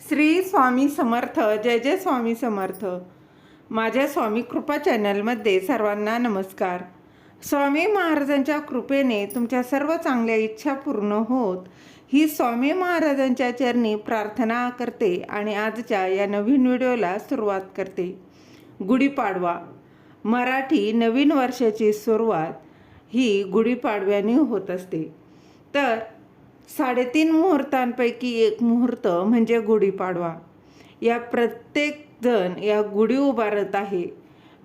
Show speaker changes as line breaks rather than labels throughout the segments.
श्री स्वामी समर्थ जय जय स्वामी समर्थ. माझ्या स्वामी कृपा चॅनलमध्ये सर्वांना नमस्कार. स्वामी महाराजांच्या कृपेने तुमच्या सर्व चांगल्या इच्छा पूर्ण होत ही स्वामी महाराजांच्या चरणी प्रार्थना करते आणि आजच्या या नवीन व्हिडिओला सुरुवात करते. गुढीपाडवा. मराठी नवीन वर्षाची सुरुवात ही गुढीपाडव्याने होत असते. तर साडेतीन मुहूर्तांपैकी एक मुहूर्त म्हणजे गुढीपाडवा. या प्रत्येक जण या गुढी उभारत आहे.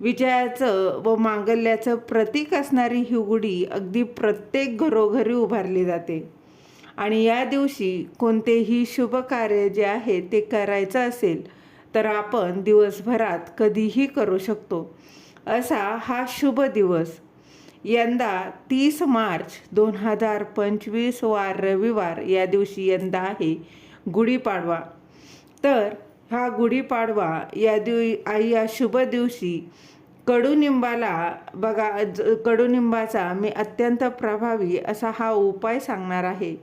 विजयाचं व मांगल्याचं प्रतीक असणारी ही गुढी अगदी प्रत्येक घरोघरी उभारली जाते. आणि या दिवशी कोणतेही शुभ कार्य जे आहे ते करायचं असेल तर आपण दिवसभरात कधीही करू शकतो. असा हा शुभ दिवस यंदा तीस मार्च दोन हजार पंचवीस वार रविवार या दिवशी यंदा आहे गुढीपाडवा. तर हा गुढीपाडवा या दिव या शुभ दिवशी कडुनिंबाला बघा ज- कडुनिंबाचा मी अत्यंत प्रभावी असा हा उपाय सांगणार आहे.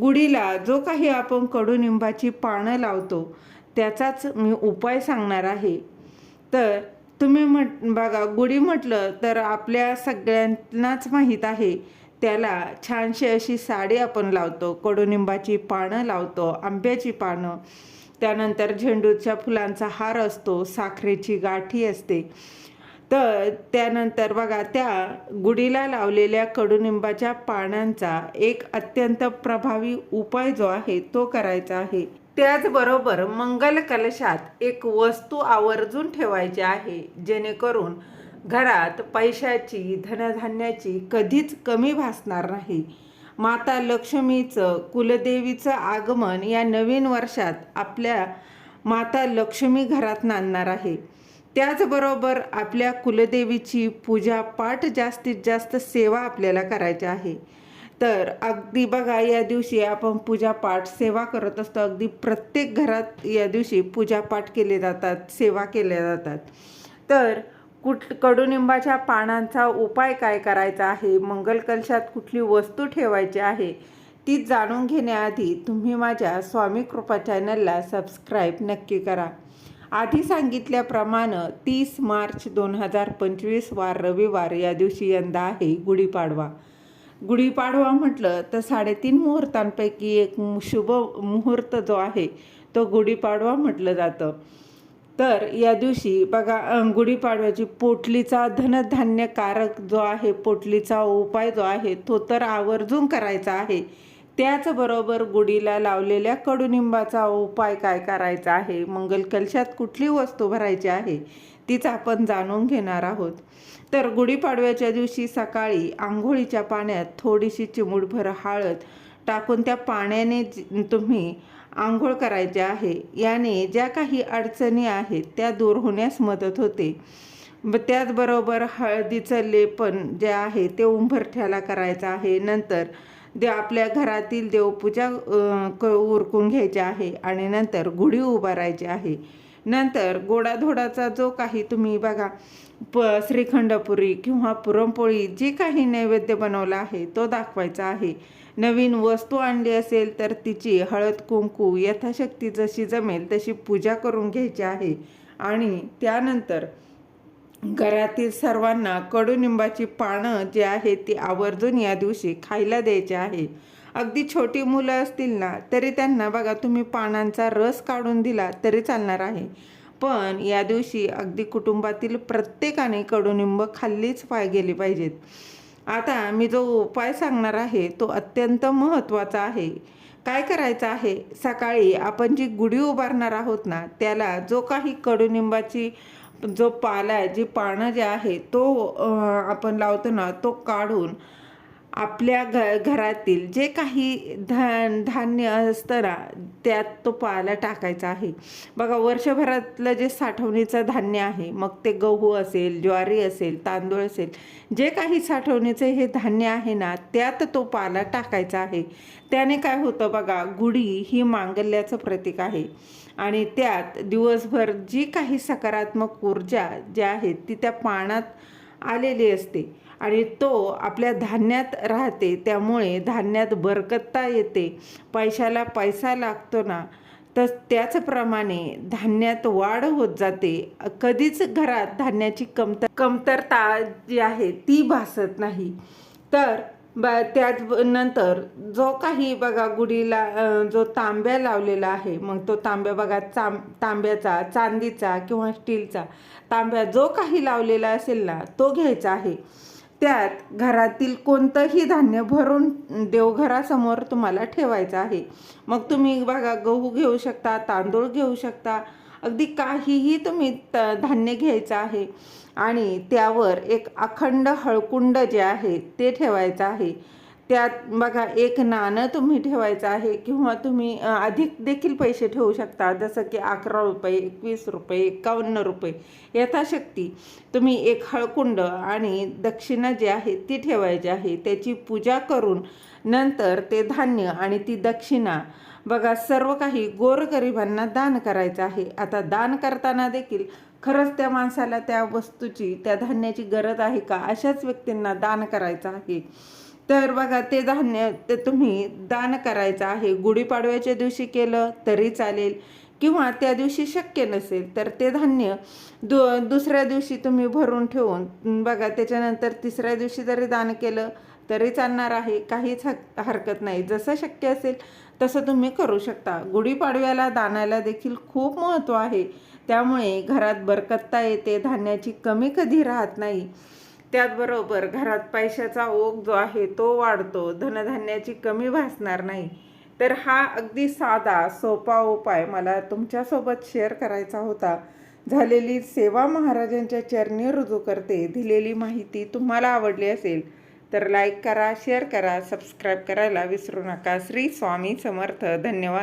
गुढीला जो काही आपण कडुनिंबाची पानं लावतो त्याचाच मी उपाय सांगणार आहे. तर तुम्ही म्हट बघा गुढी म्हटलं तर आपल्या सगळ्यांनाच माहीत आहे. त्याला छानशी अशी साडी आपण लावतो कडुनिंबाची पानं लावतो आंब्याची पानं. त्यानंतर झेंडूच्या फुलांचा हार असतो साखरेची गाठी असते. तर त्यानंतर बघा त्या गुढीला लावलेल्या कडुनिंबाच्या पानांचा एक अत्यंत प्रभावी उपाय जो आहे तो करायचा आहे. त्याचबरोबर मंगल कलशात एक वस्तू आवर्जून ठेवायची आहे जेणेकरून घरात पैशाची धनधान्याची कधीच कमी भासणार नाही. माता लक्ष्मीचं कुलदेवीचं आगमन या नवीन वर्षात आपल्या माता लक्ष्मी घरात नांदणार आहे. त्याचबरोबर आपल्या कुलदेवीची पूजा पाठ जास्तीत जास्त सेवा आपल्याला करायची आहे. तर अगदी बघा या दिवशी आपण पूजापाठ सेवा करत असतो. अगदी प्रत्येक घरात या दिवशी पूजापाठ केले जातात सेवा केल्या जातात. तर कुठ कडुनिंबाच्या पानांचा उपाय काय करायचा आहे? मंगलकलशात कुठली वस्तू ठेवायची आहे? ती जाणून घेण्याआधी तुम्ही माझ्या स्वामी कृपा चॅनलला सबस्क्राईब नक्की करा. आधी सांगितल्याप्रमाणे तीस मार्च दोन हजार पंचवीस वार रविवार या दिवशी यंदा आहे गुढीपाडवा. गुढीपाडवा म्हटलं तर साडेतीन मुहूर्तांपैकी एक शुभ मुहूर्त जो आहे तो गुढीपाडवा म्हटलं जातं. तर या दिवशी बघा गुढीपाडव्याची पोटलीचा धनधान्यकारक जो आहे पोटलीचा उपाय जो आहे तो तर आवर्जून करायचा आहे. त्याचबरोबर गुढीला लावलेल्या कडुनिंबाचा उपाय काय करायचा आहे? मंगल कलशात कुठली वस्तू भरायची आहे? तीच आपण जाणून घेणार आहोत. तर गुढीपाडव्याच्या दिवशी सकाळी आंघोळीच्या पाण्यात थोडीशी चिमूटभर हळद टाकून त्या पाण्याने जी- तुम्ही आंघोळ करायचे आहे. याने ज्या काही अडचणी आहेत त्या दूर होण्यास मदत होते. त्याचबरोबर हळदीचं लेपन जे आहे ते उंबरठ्याला करायचं आहे. नंतर दे आपल्या घरातील देवपूजा क उरकून घ्यायची आहे आणि नंतर गुढी उभारायची आहे. नंतर गोडाधोडाचा जो काही तुम्ही बघा प श्रीखंडपुरी किंवा पुरणपोळी जे काही नैवेद्य बनवला आहे तो दाखवायचा आहे. नवीन वस्तू आणली असेल तर तिची हळद कुंकू यथाशक्ती जशी जमेल तशी पूजा करून घ्यायची आहे. आणि त्यानंतर घरातील सर्वांना कडुनिंबाची पानं जी आहेत ती आवर्जून या दिवशी खायला द्यायची आहे. अगदी छोटी मुलं असतील ना तरी त्यांना बघा तुम्ही पानांचा रस काढून दिला तरी चालणार आहे. पण या दिवशी अगदी कुटुंबातील प्रत्येकाने कडुनिंब खाल्लीच पाय गेली पाहिजेत. आता मी जो उपाय सांगणार आहे तो अत्यंत महत्त्वाचा आहे. काय करायचं आहे? सकाळी आपण जी गुढी उभारणार आहोत ना त्याला जो काही कडुनिंबाची जो पाला आहे जी पानं जे आहे तो आपण लावतो ना तो काढून आपल्या घ घरातील जे काही धान धान्य असतं ना त्यात तो पाला टाकायचा आहे. बघा वर्षभरातलं जे साठवणीचं धान्य आहे मग ते गहू असेल ज्वारी असेल तांदूळ असेल जे काही साठवणीचं हे धान्य आहे ना त्यात तो पाला टाकायचा आहे. त्याने काय होतं बघा गुढी ही मांगल्याचं प्रतीक आहे. आणि त्यात दिवसभर जी काही सकारात्मक ऊर्जा जी आहे ती त्या पानात आलेली असते. आणि तो आपल्या धान्यात राहते त्यामुळे धान्यात बरकतता येते. पैशाला पैसा लागतो ना तर त्याचप्रमाणे धान्यात वाढ होत जाते. कधीच घरात धान्याची कमतर कमतरता जी आहे ती भासत नाही. तर ब त्याच नंतर जो काही बघा गुढीला जो तांब्या लावलेला आहे मग तो तांब्या बघा चां तांब्याचा चांदीचा किंवा स्टीलचा तांब्या जो काही लावलेला असेल ना तो घ्यायचा आहे. त्यात घरातील कोणतंही धान्य भरून देवघरासमोर तुम्हाला ठेवायचं आहे. मग तुम्ही बघा गहू घेऊ शकता तांदूळ घेऊ शकता अगदी काहीही तुम्ही त धान्य घ्यायचं आहे आणि त्यावर एक अखंड हळकुंड जे आहे ते ठेवायचं आहे. त्यात बघा एक नाणं तुम्ही ठेवायचं आहे किंवा तुम्ही अधिक देखील पैसे ठेवू शकता. जसं की अकरा रुपये एकवीस रुपये एकावन्न रुपये यथाशक्ती तुम्ही एक हळकुंड आणि दक्षिणा जी आहे ती ठेवायची आहे. त्याची पूजा करून नंतर ते धान्य आणि ती दक्षिणा बघा सर्व काही गोरगरिबांना दान करायचं आहे. आता दान करताना देखील खरंच त्या माणसाला त्या वस्तूची त्या धान्याची गरज आहे का? अशाच व्यक्तींना दान करायचं आहे. तर बघा ते धान्य ते तुम्ही दान करायचं आहे. गुढीपाडव्याच्या दिवशी केलं तरी चालेल किंवा त्या दिवशी शक्य नसेल तर ते धान्य दु दुसऱ्या दिवशी तुम्ही भरून ठेवून बघा त्याच्यानंतर तिसऱ्या दिवशी जरी दान केलं तरी चालणार आहे. काहीच हक हरकत नाही. जसं शक्य असेल तसं तुम्ही करू शकता. गुढीपाडव्याला दानाला देखील खूप महत्त्व आहे. त्यामुळे घरात बरकत्ता येते धान्याची कमी कधी राहत नाही. त्याचबरोबर घरात पैशाचा ओघ जो आहे तो वाढतो धनधान्याची कमी भासणार नाही. तर हा अगदी साधा सोपा उपाय मला तुमच्यासोबत शेअर करायचा होता. झालेली सेवा महाराजांच्या चरणी रुजू करते दिलेली माहिती तुम्हाला आवडली असेल तर लाईक करा शेअर करा सबस्क्राईब करायला विसरू नका. श्री स्वामी समर्थ. धन्यवाद.